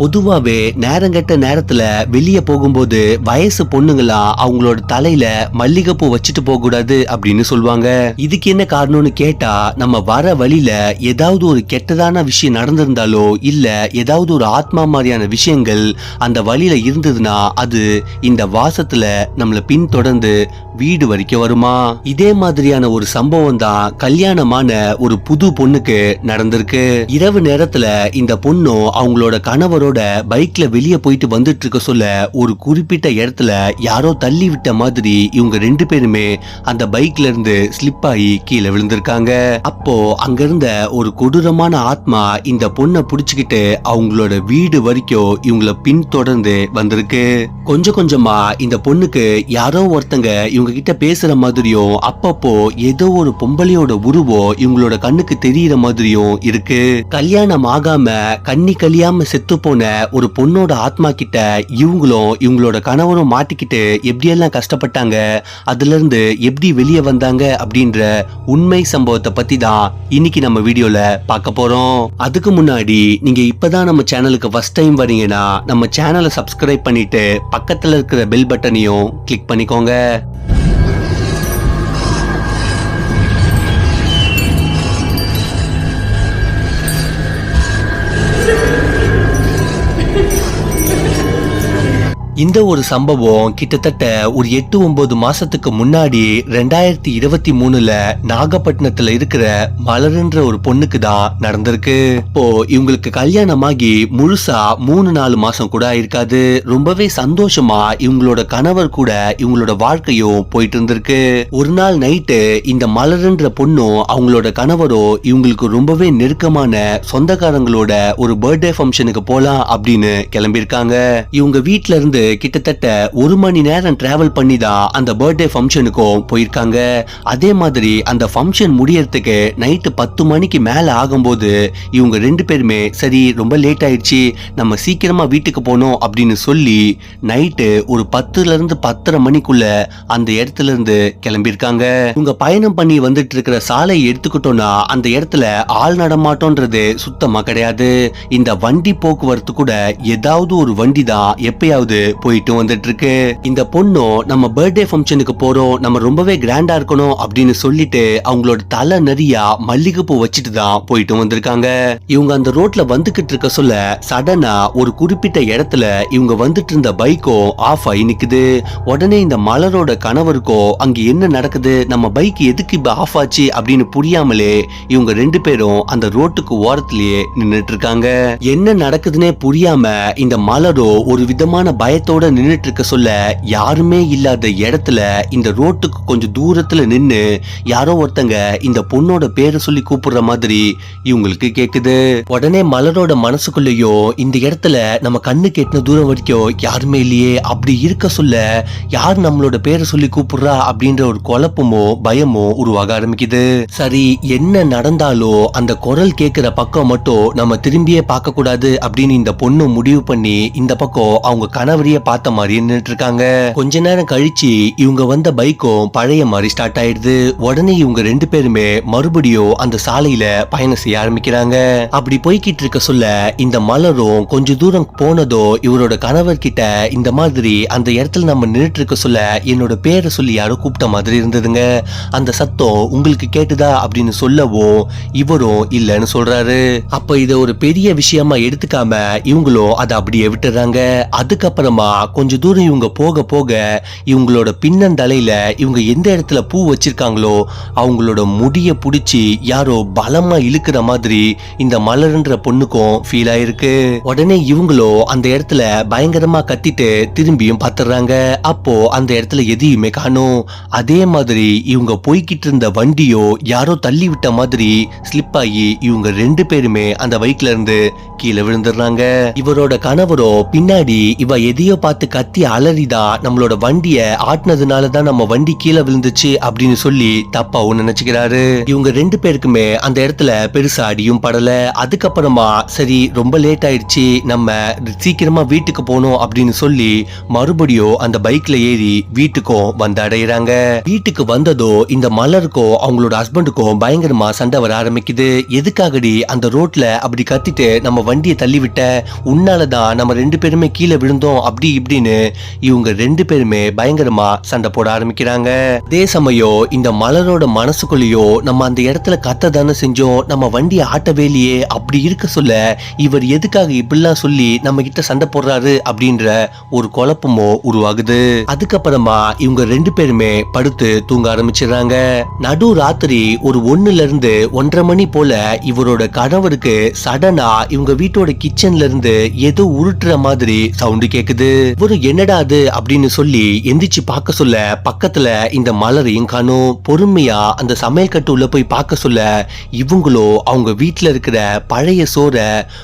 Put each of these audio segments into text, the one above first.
பொதுவாவே நேரங்கெட்ட நேரத்துல வெளிய போகும்போது வயசு பொண்ணுங்களாம் அவங்களோட தலையில மல்லிகைப்பூ வச்சுட்டு போக கூடாது அப்படின்னு சொல்லுவாங்க இதுக்கு என்ன காரணம்னு கேட்டா நம்ம வர வழியில ஏதாவது ஒரு கெட்டதான விஷயம் நடந்திருந்தாலோ இல்ல ஏதாவது ஒரு ஆத்மா மாதிரியான விஷயங்கள் அந்த வழியில இருந்ததுன்னா அது இந்த வாசத்துல நம்மள பின்தொடர்ந்து வீடு வரைக்கும் வருமா? இதே மாதிரியான ஒரு சம்பவம் தான் கல்யாணமான ஒரு புது பொண்ணுக்கு நடந்திருக்கு. இரவு நேரத்துல இந்த பொண்ணும் அவங்களோட கணவர் அவரோட பைக்ல வெளியே போயிட்டு வந்துட்டு இருக்க சொல்ல ஒரு குறிப்பிட்ட இடத்துல யாரோ தள்ளி விட்ட மாதிரி இவங்க ரெண்டு பேருமே அந்த பைக்ல இருந்து ஸ்லிப் ஆகி கீழே விழுந்திருக்காங்க. அப்போ அங்க இருந்த ஒரு கொடூரமான ஆத்மா இந்த பொண்ணை புடிச்சுக்கிட்டு அவங்களோட வீடு வரைக்கும் இவங்கள பின்தொடர்ந்து வந்திருக்கு. கொஞ்சம் கொஞ்சமா இந்த பொண்ணுக்கு யாரோ ஒருத்தங்க இவங்க கிட்ட பேசுற மாதிரியும் அப்பப்போ ஏதோ ஒரு பொம்பளையோட உருவம் இவங்களோட கண்ணுக்கு தெரியற மாதிரியும் இருக்கு. கல்யாணம் ஆகாம கண்ணி கழியாம செத்து போன ஒரு பொண்ணோட ஆத்மா கிட்ட இவங்களும் இவங்களோட கணவனும் மாட்டிக்கிட்டு எப்படியெல்லாம் கஷ்டப்பட்டாங்க அதுலேருந்து எப்படி வெளியே வந்தாங்க அப்படின்ற உண்மை சம்பவத்தை பத்தி தான் இன்னைக்கு நம்ம வீடியோல பார்க்க போறோம். அதுக்கு முன்னாடி நீங்க இப்பதான் நம்ம சேனலுக்கு ஃபர்ஸ்ட் டைம் வரீங்கன்னா நம்ம சேனலை சப்ஸ்கிரைப் பண்ணிட்டு பக்கத்துல இருக்கிற பெல் பட்டனையும் கிளிக் பண்ணிக்கோங்க. இந்த ஒரு சம்பவம் கிட்டத்தட்ட ஒரு எட்டு ஒன்பது மாசத்துக்கு முன்னாடி ரெண்டாயிரத்தி இருபத்தி மூணுல நாகப்பட்டினத்துல இருக்கிற மலருன்ற ஒரு பொண்ணுக்கு தான் நடந்திருக்கு. இப்போ இவங்களுக்கு கல்யாணமாகி முழுசா மூணு நாலு மாசம் கூட ஆயிருக்காது. ரொம்பவே சந்தோஷமா இவங்களோட கணவர் கூட இவங்களோட வாழ்க்கையும் போயிட்டு இருந்திருக்கு. ஒரு நாள் நைட்டு இந்த மலருன்ற பொண்ணும் அவங்களோட கணவரோ இவங்களுக்கு ரொம்பவே நெருக்கமான சொந்தக்காரங்களோட ஒரு பர்த்டே ஃபங்க்ஷனுக்கு போலாம் அப்படின்னு கிளம்பியிருக்காங்க. இவங்க வீட்டுல இருந்து கிட்டத்தட்ட ஒரு மணி நேரம் டிராவல் பண்ணி தான் அந்த பர்த்டே ஃபங்க்ஷனுக்கும் போயிருக்காங்க. அதே மாதிரி அந்த ஃபங்க்ஷன் முடியறதுக்கு நைட்டு பத்து மணிக்கு மேலே ஆகும்போது இவங்க ரெண்டு பேருமே சரி ரொம்ப லேட் ஆயிடுச்சு நம்ம சீக்கிரமாக வீட்டுக்கு போனோம் அப்படின்னு சொல்லி நைட்டு ஒரு பத்துலேருந்து பத்தரை மணிக்குள்ள அந்த இடத்துல இருந்து கிளம்பியிருக்காங்க. இவங்க பயணம் பண்ணி வந்துட்டு இருக்கிற சாலையை எடுத்துக்கிட்டோம்னா அந்த இடத்துல ஆள் நடமாட்டோன்றது சுத்தமாக கிடையாது. இந்த வண்டி போக்குவரத்து கூட ஏதாவது ஒரு வண்டி தான் எப்பயாவது போயிட்டு வந்துட்டு இருக்கு இந்த பொண்ணும் நம்ம பர்த்டே ஃபங்க்ஷனுக்கு போறோம் நம்ம ரொம்பவே கிராண்டா இருக்கணும் அப்படின்னு சொல்லிட்டு அவங்களோட தலை நிறைய மல்லிகைப்பூ வச்சுட்டு தான் போயிட்டு வந்திருக்காங்க. இவங்க அந்த ரோட்ல வந்துகிட்டு இருக்க சொல்ல சடனா ஒரு குறிப்பிட்ட இடத்துல இவங்க வந்துட்டு இருந்த பைக்கும் ஆஃப் ஆகி நிக்குது. உடனே இந்த மலரோட கணவருக்கோ அங்க என்ன நடக்குது? நம்ம பைக் எதுக்கு இப்ப ஆஃப் ஆச்சு? அப்படின்னு புரியாமலே இவங்க ரெண்டு பேரும் அந்த ரோட்டுக்கு ஓரத்திலேயே நின்னுட்டு இருக்காங்க. என்ன நடக்குதுன்னே புரியாம இந்த மலரோ ஒரு விதமான பயத்தோட நின்றுட்டு இருக்க சொல்ல யாருமே இல்லாத இடத்துல இந்த ரோட்டுக்கு கொஞ்சம் தூரத்துல நின்னு யாரோ ஒருத்தங்க இந்த பொண்ணோட பேரை சொல்லி கூப்பிடுற மாதிரி இவங்களுக்கு கேக்குது. உடனே மலரோட மனசுக்குள்ளேயோ இந்த இடத்துல நம்ம கண்ணு கேட்டின தூரம் வரைக்கும் யாருமே இல்லையே அப்படி இருக்க சொல்ல யார் நம்மளோட பேரை சொல்லி கூப்பிடுறா அப்படின்ற ஒரு குழப்பமோ பயமோ உருவாக ஆரம்பிக்குது. சரி என்ன நடந்தாலோ அந்த குரல் கேட்கிற பக்கம் மட்டும் நம்ம திரும்பியே பார்க்க கூடாது அப்படின்னு இந்த பொண்ணு முடிவு பண்ணி இந்த பக்கம் அவங்க கணவரையே பார்த்த மாதிரி நின்னுட்டு இருக்காங்க கொஞ்ச நேரம் கழிச்சு இவங்க வந்த பைக்கும் பழைய மாதிரி ஸ்டார்ட் ஆயிடுது. உடனே இவங்க ரெண்டு பேருமே மறுபடியும் அந்த சாலையில பயணம் செய்ய ஆரம்பிக்கிறாங்க. அப்படி போய்கிட்டு இருக்க சொல்ல இந்த மலரும் கொஞ்ச தூரம் போனதோ இவரோட கணவர் கிட்ட இந்த மாதிரி அந்த இடத்துல நம்ம நின்னுட்டு இருக்க சொல்ல என்னோட பேரை சொல்லி யாரோ கூப்பிட்ட மாதிரி இருந்ததுங்க. அந்த சத்தம் உங்களுக்கு கேட்டுதா அப்படின்னு சொல்லவும் இவரும் இல்லைன்னு சொல்றாரு. அப்ப இத ஒரு பெரிய விஷயமா எடுத்துக்காம இவங்களும் அதை அப்படியே விட்டுறாங்க. அதுக்கப்புறமா கொஞ்ச தூரம் இவங்க போக போக இவங்களோட பின்னந்தலையில இவங்க எந்த இடத்துல பூ வச்சிருக்காங்களோ அவங்களோட முடிய புடிச்சு யாரோ பலமா இழுக்கிற மாதிரி இந்த மலர்ன்ற பொண்ணுக்கும் ஃபீல் ஆயிருக்கு. உடனே இவங்களோ அந்த இடத்துல பயங்கரமா கத்திட்டு திரும்பியும் பார்த்துடுறாங்க அப்போ அந்த இடத்துல எதையுமே காணும். அதே மாதிரி இவங்க போய்கிட்டு இருந்த வண்டியோ யாரோ தள்ளி விட்ட மாதிரி ஸ்லிப் ஆகி இவங்க ரெண்டு பேருமே அந்த பைக்ல இருந்து கீழே விழுந்துடுறாங்க. இவரோட கணவரோ பின்னாடி இவ எதையோ வீடியோ பார்த்து கத்தி அலறிதா நம்மளோட வண்டியை ஆட்டினதுனால தான் நம்ம வண்டி கீழே விழுந்துச்சு அப்படின்னு சொல்லி தப்பாவும் நினைச்சுக்கிறாரு. இவங்க ரெண்டு பேருக்குமே அந்த இடத்துல பெருசா அடியும் படல. அதுக்கப்புறமா சரி ரொம்ப லேட் ஆயிடுச்சு நம்ம சீக்கிரமா வீட்டுக்கு போனோம் அப்படின்னு சொல்லி மறுபடியும் அந்த பைக்ல ஏறி வீட்டுக்கும் வந்து அடையிறாங்க. வீட்டுக்கு வந்ததோ இந்த மலருக்கும் அவங்களோட ஹஸ்பண்டுக்கும் பயங்கரமா சண்டை வர ஆரம்பிக்குது. எதுக்காகடி அந்த ரோட்ல அப்படி கத்திட்டு நம்ம வண்டியை தள்ளி விட்ட உன்னாலதான் நம்ம ரெண்டு பேருமே கீழே விழுந்தோம் அப்படி இப்படின்னு இவங்க ரெண்டு பேருமே பயங்கரமா சண்டை போட ஆரம்பிக்கிறாங்க. அதே சமயம் இந்த மலரோட மனசுக்குள்ளேயோ நம்ம அந்த இடத்துல கத்த தானே செஞ்சோம் நம்ம வண்டியை ஆட்டவே இல்லையே அப்படி இருக்க சொல்ல இவர் எதுக்காக இப்படிலாம் சொல்லி நம்ம கிட்ட சண்டை போடுறாரு அப்படின்ற ஒரு குழப்பமோ உருவாகுது. அதுக்கப்புறமா இவங்க ரெண்டு பேருமே படுத்து தூங்க ஆரம்பிச்சிடுறாங்க. நடு ராத்திரி ஒரு ஒண்ணுல இருந்து ஒன்றரை மணி போல இவரோட கணவருக்கு சடனா இவங்க வீட்டோட கிச்சன்ல இருந்து ஏதோ உருட்டுற மாதிரி சவுண்டு கேக்குது. இவரு என்னடா அது அப்படின்னு சொல்லி எந்திரிச்சு பார்க்க சொல்ல பக்கத்துல இந்த மலரையும் காணும். பொறுமையா அந்த சமையல் கட்டு உள்ள போய் பார்க்க சொல்ல இவங்களோ அவங்க வீட்டுல இருக்கிற பழைய சோற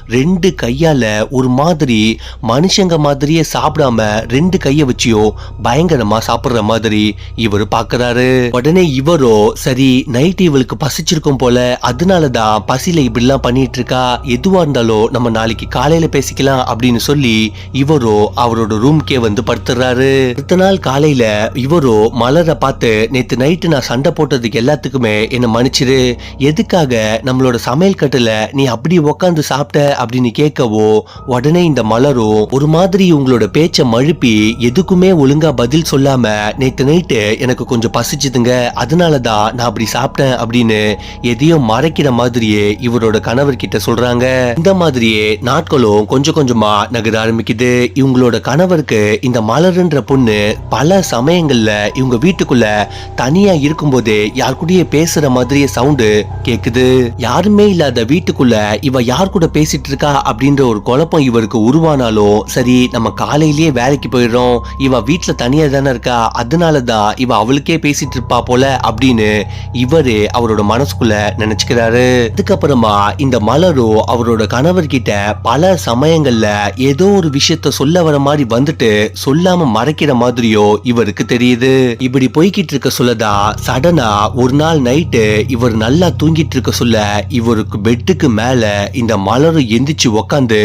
ரெண்டு கையால ஒரு மாதிரி மனுஷங்க மாதிரியே சாப்பிடாம ரெண்டு கைய வச்சியோ பயங்கரமா சாப்பிடுற மாதிரி இவரு பாக்குறாரு உடனே இவரோ சரி நைட் இவளுக்கு பசிச்சிருக்கும் போல அதனாலதான் பசியில இப்படிலாம் பண்ணிட்டு இருக்கா. எதுவா இருந்தாலும் நம்ம நாளைக்கு காலையில பேசிக்கலாம் அப்படின்னு சொல்லி இவரோ அவரோட ரூம்க்கே வந்து படுத்துறாரு. அடுத்த நாள் காலையில இவரோ மலரை பார்த்து நேத்து நைட்டு நான் சண்டை போட்டதுக்கு எல்லாத்துக்குமே என்ன மன்னிச்சிரு. எதுக்காக நம்மளோட சமையல் கட்டுல நீ அப்படி உக்காந்து சாப்பிட்ட? அப்படின்னு கேட்கவோ உடனே இந்த மலரும் ஒரு மாதிரி உங்களோட பேச்ச மழுப்பி எதுக்குமே ஒழுங்கா பதில் சொல்லாம நேத்து நைட்டு எனக்கு கொஞ்சம் பசிச்சுதுங்க. அதனாலதான் நான் அப்படி சாப்பிட்டேன். அப்படின்னு எதையும் மறைக்கிற மாதிரியே இவரோட கணவர் கிட்ட சொல்றாங்க. இந்த மாதிரியே நாட்களும் கொஞ்சம் கொஞ்சமா நகர ஆரம்பிக்குது. இவங்களோட கணவருக்கு இந்த மலருன்ற பொண்ணு பல சமயங்கள்ல இவங்க வீட்டுக்குள்ள தனியா இருக்கும்போதே யார் கூடயே பேசுற மாதிரியே சவுண்டு கேக்குது. யாருமே இல்லாத வீட்டுக்குள்ள இவ யார் கூட பேசிட்டு இருக்கா அப்படின்ற ஒரு குழப்பம் இவருக்கு உருவானாலும் சரி நம்ம காலையிலேயே வேலைக்கு போயிடுறோம். இவ வீட்டுல தனியா தானே இருக்கா அதனாலதான் இவ அவளுக்கே பேசிட்டு இருப்பா போல அப்படின்னு இவரு அவரோட மனசுக்குள்ள நினைச்சுக்கிறாரு. அதுக்கப்புறமா இந்த மலரும் அவரோட கணவர்கிட்ட பல சமயங்கள்ல ஏதோ ஒரு விஷயத்த சொல்ல வர மாதிரி வந்துட்டு சொல்லாம மறைக்கிற மாதிரியோ இவருக்கு தெரியுது. இப்படி போய்கிட்டு இருக்க சொல்லதா சடனா ஒரு நாள் நைட்டு இவர் நல்லா தூங்கிட்டு இருக்க சொல்ல இவருக்கு பெட்டுக்கு மேல இந்த மலரும் எந்திரிச்சு உக்காந்து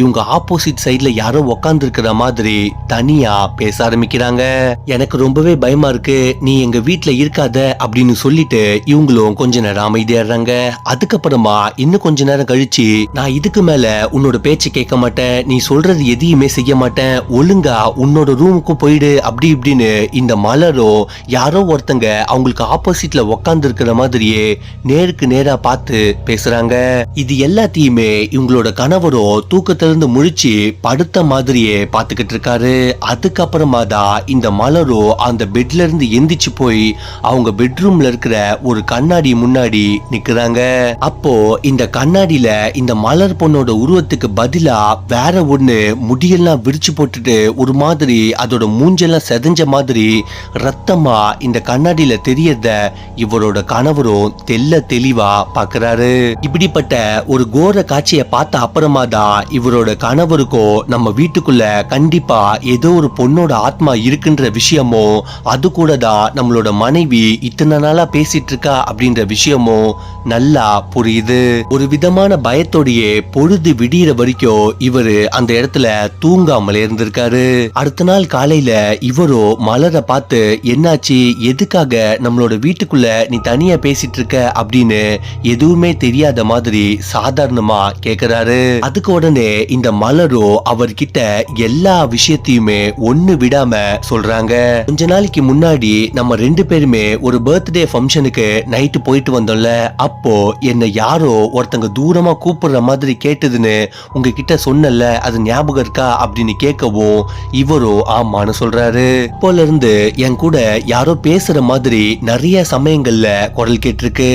இவங்க ஆப்போசிட் சைடுல யாரோ உக்காந்து இருக்கிற மாதிரி தனியா பேச ஆரம்பிக்கிறாங்க. எனக்கு ரொம்பவே பயமா இருக்கு நீ எங்க வீட்டுல இருக்காத அப்படின்னு சொல்லிட்டு இவங்களும் கொஞ்ச நேரம் அமைதியாடுறாங்க அதுக்கப்புறமா இன்னும் கொஞ்ச நேரம் கழிச்சு நான் இதுக்கு மேல உன்னோட பேச்சு கேட்க மாட்டேன் நீ சொல்றது எதையுமே செய்ய மாட்டேன் ஒழுங்கா உன்னோட ரூமுக்கு போயிடு அப்படி இப்படின்னு இந்த மலரோ யாரோ ஒருத்தங்க அவங்களுக்கு ஆப்போசிட்ல உக்காந்து இருக்கிற மாதிரியே நேருக்கு நேரா பார்த்து பேசுறாங்க. இது எல்லாத்தையுமே இவங்களோட கணவரோ தூக்கத்திலிருந்து முழிச்சு படுத்த மாதிரியே பார்த்துக்கிட்டு இருக்காரு. அதுக்கப்புறமா தான் இந்த மலரோ அந்த பெட்ல இருந்து எந்திரிச்சு போய் அவங்க பெட்ரூம்ல இருக்கிற ஒரு கண்ணாடி முன்னாடி நிக்கிறாங்க. அப்போ இந்த கண்ணாடியில இந்த மலர் பொண்ணோட உருவத்துக்கு பதிலா வேற ஒண்ணு முடியெல்லாம் விரிச்சு போட்டுட்டு ஒரு மாதிரி அதோட மூஞ்செல்லாம் செதஞ்ச மாதிரி ரத்தமா இந்த கண்ணாடியில தெரியறத இவரோட கணவரும் தெல்ல தெளிவா பாக்குறாரு. இப்படிப்பட்ட ஒரு கோர காட்சியை பார்த்த அப்புறமா தான் இவரோட கணவருக்கும் நம்ம வீட்டுக்குள்ள கண்டிப்பா ஏதோ ஒரு பொண்ணோட ஆத்மா இருக்குன்ற விஷயமும் அது கூட தான் நம்மளோட மனைவி இத்தனை நாளா பேசிட்டு இருக்கா அப்படின்ற விஷயமும் நல்லா புரியுது. ஒரு விதமான பயத்தோடையே பொழுது விடியிற வரைக்கும் இவரு அந்த இடத்துல தூங்காமலே இருந்திருக்காரு. அடுத்த நாள் காலையில இவரோ மலரை பார்த்து என்னாச்சு? எதுக்காக நம்மளோட வீட்டுக்குள்ள நீ தனியா பேசிட்டு இருக்க அப்படின்னு எதுவுமே தெரியாத மாதிரி சாதாரணமா கேக்குறாரு. அதுக்கு உடனே இந்த மலரோ அவர்கிட்ட எல்லா விஷயத்தையுமே ஒண்ணு விடாம சொல்றாங்க. கொஞ்ச நாளைக்கு முன்னாடி நம்ம ரெண்டு பேருமே ஒரு பர்த்டே ஃபங்க்ஷனுக்கு நைட்டு போயிட்டு வந்தோம்ல. அப்போ என்ன யாரோ ஒருத்தங்க தூரமா கூப்பிடுற மாதிரி கேட்டதுன்னு உங்ககிட்ட சொன்னல அது ஞாபகம் இருக்கா? அப்படின்னு கேட்கவும் இவரோ ஆமான்னு சொல்றாரு. இப்போல இருந்து என் கூட யாரோ பேசுற மாதிரி நிறைய சமயங்கள்ல குரல் கேட்டிருக்கு.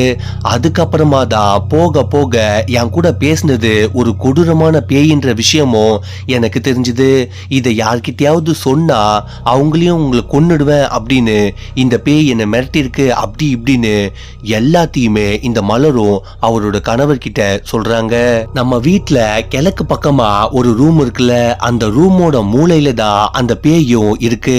அதுக்கப்புறமா தான் போக போக என் கூட பேசினது ஒரு கொடூரமான பேயின்ற விஷயமும் எனக்கு தெரிஞ்சது. இதை யார்கிட்டயாவது சொன்னா அவங்களையும் உங்களை கொன்னுடுவேன் அப்படின்னு இந்த பேய் என்னை மிரட்டிருக்கு அப்படி இப்படின்னு எல்லாத்தையுமே இந்த மலரும் அவரோட கணவர்கிட்ட சொல்றாங்க. நம்ம வீட்டுல கிழக்கு பக்கமா ஒரு ரூம் இருக்குல்ல அந்த ரூம் கிராமோட மூலையில தான் அந்த பேயும் இருக்கு.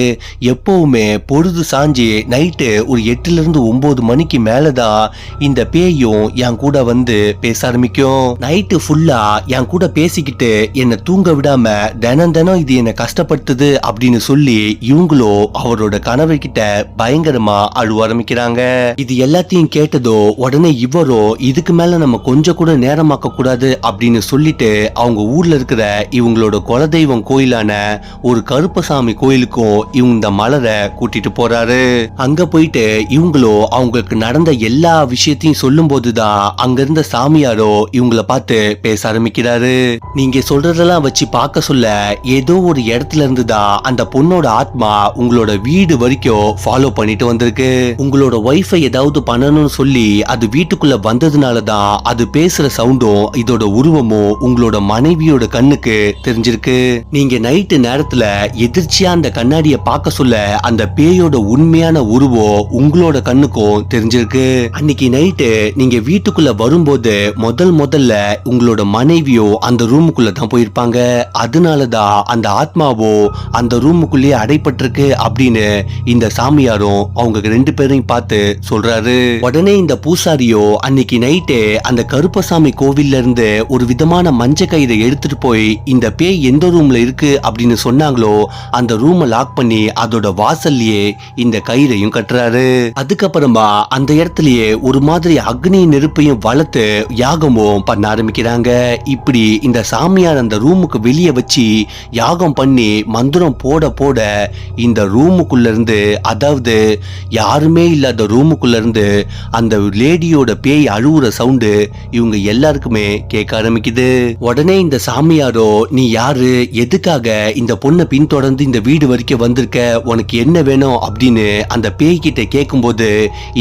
எப்பவுமே பொழுது சாஞ்சு நைட்டு ஒரு எட்டுல இருந்து ஒன்பது மணிக்கு மேலதான் இந்த பேயும் என் கூட வந்து பேச ஆரம்பிக்கும். நைட்டு ஃபுல்லா என் கூட பேசிக்கிட்டு என்னை தூங்க விடாம தினம் தினம் இது என்னை கஷ்டப்படுத்துது அப்படின்னு சொல்லி இவங்களும் அவரோட கனவு கிட்ட பயங்கரமா அழுவ ஆரம்பிக்கிறாங்க. இது எல்லாத்தையும் கேட்டதோ உடனே இவரோ இதுக்கு மேல நம்ம கொஞ்சம் கூட நேரமாக்க கூடாது அப்படின்னு சொல்லிட்டு அவங்க ஊர்ல இருக்கிற இவங்களோட குலதெய்வம் கோயிலான ஒரு கருப்பசாமி கோயிலுக்கும் இவங்க இந்த மலரை கூட்டிட்டு போறாரு. அங்க போயிட்டு இவங்களோ அவங்களுக்கு நடந்த எல்லா விஷயத்தையும் சொல்லும் போதுதான் அங்க இருந்த சாமியாரோ இவங்கள பார்த்து பேச ஆரம்பிக்கிறாரு. நீங்க சொல்றதெல்லாம் வச்சு பார்க்க சொல்ல ஏதோ ஒரு இடத்துல இருந்து தான் அந்த பொண்ணோட ஆத்மா உங்களோட வீடு வரைக்கும் ஃபாலோ பண்ணிட்டு வந்திருக்கு. உங்களோட ஒய்ஃபை ஏதாவது பண்ணணும்னு சொல்லி அது வீட்டுக்குள்ள வந்ததுனால தான் அது பேசுற சவுண்டும் இதோட உருவமும் உங்களோட மனைவியோட கண்ணுக்கு தெரிஞ்சிருக்கு. நீங்க நைட்டு நேரத்துல எதிர்ச்சியா அந்த கண்ணாடிய பார்க்க சொல்ல அந்த பேயோட உண்மையான உருவம் உங்களோட கண்ணுக்கும் தெரிஞ்சிருக்கு. அன்னைக்கு நைட்டு நீங்க வீட்டுக்குள்ள வரும்போது முதல் முதல்ல உங்களோட மனைவியோ அந்த ரூமுக்குள்ள தான் போயிருப்பாங்க. அதனாலதான் அந்த ஆத்மாவோ அந்த ரூமுக்குள்ளேயே அடைப்பட்டிருக்கு அப்படின்னு இந்த சாமியாரும் அவங்க ரெண்டு பேரையும் பார்த்து சொல்றாரு. உடனே இந்த பூசாரியோ அன்னைக்கு நைட்டு அந்த கருப்பசாமி கோவில்ல இருந்து ஒரு விதமான மஞ்ச கயிறை எடுத்துட்டு போய் இந்த பேய் எந்த ரூம்ல இருக்கு? அப்படின்னு சொன்னாங்களோ அந்த ரூமை லாக் பண்ணி அதோட வாசல்லையே இந்த கயிறையும் கட்டுறாரு. அதுக்கப்புறமா அந்த இடத்துலயே ஒரு மாதிரி அக்னி நெருப்பையும் வளர்த்து யாகமும் பண்ண ஆரம்பிக்கிறாங்க. இப்படி இந்த சாமியார் அந்த ரூமுக்கு வெளியே வச்சு யாகம் பண்ணி மந்திரம் போட போட இந்த ரூமுக்குள்ள இருந்து அதாவது யாருமே இல்லாத ரூமுக்குள்ள இருந்து அந்த லேடியோட பேய் அழுவுற சவுண்டு இவங்க எல்லாருக்குமே கேட்க ஆரம்பிக்குது. உடனே இந்த சாமியாரோ நீ யாரு? எதுக்காக இந்த பொண்ணை பின்தொடர்ந்து இந்த வீடு வரைக்கும் வந்திருக்க உனக்கு என்ன வேணும் அப்படின்னு அந்த பேய் கிட்ட கேட்கும்போது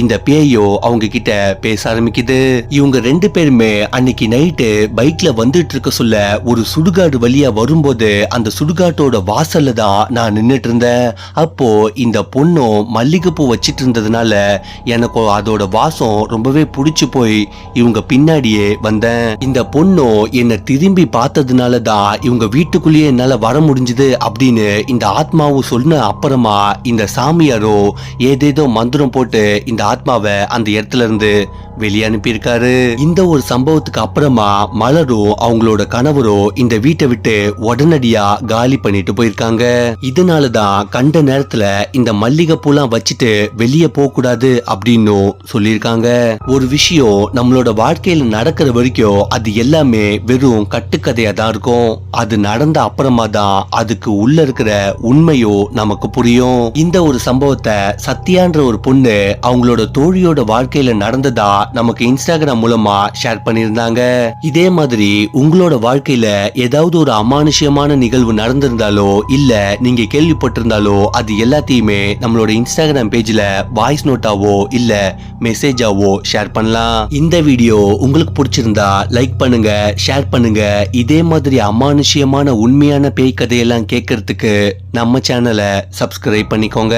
இந்த பேயோ அவங்க கிட்ட பேச ஆரம்பிக்குது. இவங்க ரெண்டு பேருமே அன்னைக்கு நைட்டு பைக்ல வந்துட்டு இருக்க சொல்ல ஒரு சுடுகாடு வழியா வரும்போது அந்த சுடுகாட்டோட வாசல்ல தான் நான் நின்னுட்டு இருந்தேன். அப்போ இந்த பொண்ணும் மல்லிகைப்பூ வச்சிட்டு இருந்ததுனால எனக்கு அதோட வாசம் ரொம்பவே பிடிச்சு போய் இவங்க பின்னாடியே வந்தேன். இந்த பொண்ணும் என்னை திரும்பி பார்த்ததுனால தான் இவங்க வீட்டுக்குள்ளேயே என்னால் வர முடிஞ்சது அப்படின்னு இந்த ஆத்மாவும் சொன்ன அப்புறமா இந்த சாமியாரோ ஏதேதோ மந்திரம் போட்டு இந்த ஆத்மாவை அந்த இடத்துல இருந்து வெளியே அனுப்பியிருக்காரு. இந்த ஒரு சம்பவத்துக்கு அப்புறமா மலரும் அவங்களோட கணவரோ இந்த வீட்டை விட்டு உடனடியா காலி பண்ணிட்டு போயிருக்காங்க. இதனாலதான் கண்ட நேரத்துல இந்த மல்லிகை பூலாம் வச்சுட்டு வெளியே போக கூடாது அப்படின்னும் சொல்லியிருக்காங்க. ஒரு விஷயம் நம்மளோட வாழ்க்கையில நடக்கிற வரைக்கும் அது எல்லாமே வெறும் கட்டுக்கதையா தான் இருக்கும். அது நடந்த அப்புறமா தான் தான் அதுக்கு உள்ள இருக்கிற உண்மையோ நமக்கு புரியும். இந்த ஒரு சம்பவத்தை சத்யான்ற ஒரு பொண்ணு அவங்களோட தோழியோட வாழ்க்கையில நடந்ததா நமக்கு இன்ஸ்டாகிராம் மூலமா ஷேர் பண்ணியிருந்தாங்க. இதே மாதிரி உங்களோட வாழ்க்கையில ஏதாவது ஒரு அமானுஷ்யமான நிகழ்வு நடந்திருந்தாலோ இல்ல நீங்க கேள்விப்பட்டிருந்தாலோ அது எல்லாத்தையுமே நம்மளோட இன்ஸ்டாகிராம் பேஜ்ல வாய்ஸ் நோட்டாவோ இல்ல மெசேஜாவோ ஷேர் பண்ணலாம். இந்த வீடியோ உங்களுக்கு பிடிச்சிருந்தா லைக் பண்ணுங்க ஷேர் பண்ணுங்க. இதே மாதிரி அமானுஷ்யமான உண்மையான பேய் கதையெல்லாம் கேட்கறதுக்கு நம்ம சேனலை சப்ஸ்கிரைப் பண்ணிக்கோங்க.